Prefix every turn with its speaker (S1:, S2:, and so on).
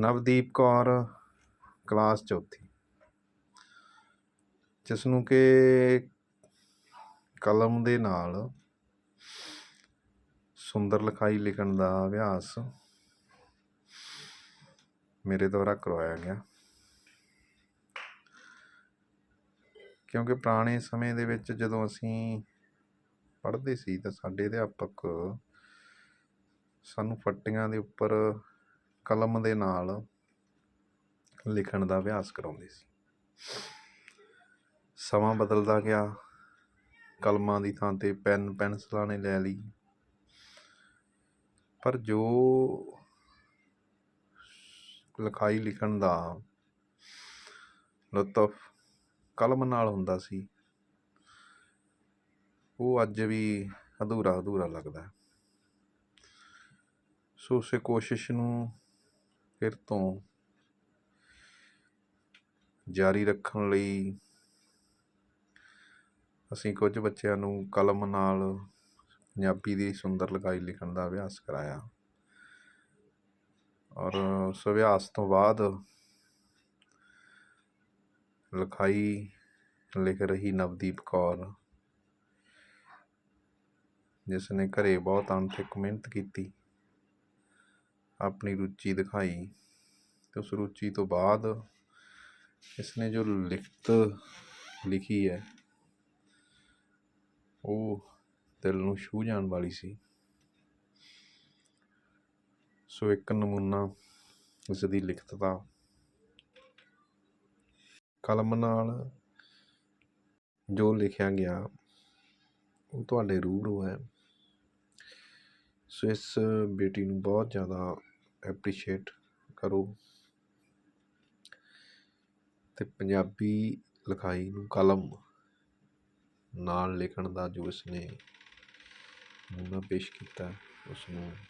S1: Navdeep Kaur, class ਚੌਥੀ। ਜਿਸ ਨੂੰ ਕਿ ਕਲਮ ਦੇ ਨਾਲ ਸੁੰਦਰ ਲਿਖਾਈ ਲਿਖਣ ਦਾ ਅਭਿਆਸ ਮੇਰੇ ਦੁਆਰਾ ਕਰਵਾਇਆ ਗਿਆ। ਕਿਉਂਕਿ ਪੁਰਾਣੇ ਸਮੇਂ ਦੇ ਵਿੱਚ ਜਦੋਂ ਅਸੀਂ ਪੜ੍ਹਦੇ ਸੀ ਤਾਂ ਸਾਡੇ ਅਧਿਆਪਕ ਸਾਨੂੰ ਫੱਟੀਆਂ ਦੇ ਉੱਪਰ ਕਲਮ ਦੇ ਨਾਲ ਲਿਖਣ ਦਾ ਅਭਿਆਸ ਕਰਾਉਂਦੇ ਸੀ। ਸਮਾਂ ਬਦਲਦਾ ਗਿਆ। ਕਲਮਾਂ ਦੀ ਥਾਂ 'ਤੇ ਪੈਨ, ਪੈਨਸਲਾਂ ਨੇ ਲੈ ਲਈ। ਪਰ ਜੋ ਲਿਖਾਈ ਲਿਖਣ ਦਾ ਲੁਤਫ ਕਲਮ ਨਾਲ ਹੁੰਦਾ ਸੀ, ਉਹ ਅੱਜ ਵੀ ਅਧੂਰਾ ਅਧੂਰਾ ਲੱਗਦਾ ਸੋ ਉਸੇ ਕੋਸ਼ਿਸ਼ ਨੂੰ ਫਿਰ ਤੋਂ ਜਾਰੀ ਰੱਖਣ ਲਈ ਅਸੀਂ ਕੁਝ ਬੱਚਿਆਂ ਨੂੰ ਕਲਮ ਨਾਲ ਪੰਜਾਬੀ ਦੀ ਸੁੰਦਰ ਲਿਖਾਈ ਲਿਖਣ ਦਾ ਅਭਿਆਸ ਕਰਾਇਆ। ਔਰ ਉਸ ਅਭਿਆਸ ਤੋਂ ਬਾਅਦ ਲਿਖਾਈ ਲਿਖ ਰਹੀ ਨਵਦੀਪ ਕੌਰ ਜਿਸ ਨੇ ਘਰੇ ਬਹੁਤ ਅਣਥੱਕ ਮਿਹਨਤ ਕੀਤੀ। ਆਪਣੀ ਰੁਚੀ ਦਿਖਾਈ ਅਤੇ ਉਸ ਰੁਚੀ ਤੋਂ ਬਾਅਦ ਇਸਨੇ ਜੋ ਲਿਖਤ ਲਿਖੀ ਹੈ, ਉਹ ਦਿਲ ਨੂੰ ਛੂਹ ਜਾਣ ਵਾਲੀ ਸੀ। ਸੋ ਇੱਕ ਨਮੂਨਾ ਉਸ ਦੀ ਲਿਖਤ ਦਾ ਕਲਮ ਨਾਲ ਜੋ ਲਿਖਿਆ ਗਿਆ, ਉਹ ਤੁਹਾਡੇ ਰੂਬਰੂ ਹੈ। ਸੋ ਇਸ ਬੇਟੀ ਨੂੰ ਬਹੁਤ ਜ਼ਿਆਦਾ ਐਪਰੀਸ਼ੀਏਟ ਕਰੋ। ਅਤੇ ਪੰਜਾਬੀ ਲਿਖਾਈ ਨੂੰ ਕਲਮ ਨਾਲ ਲਿਖਣ ਦਾ ਜੋ ਇਸਨੇ ਨਮੂਨਾ ਪੇਸ਼ ਕੀਤਾ ਉਸ ਨੂੰ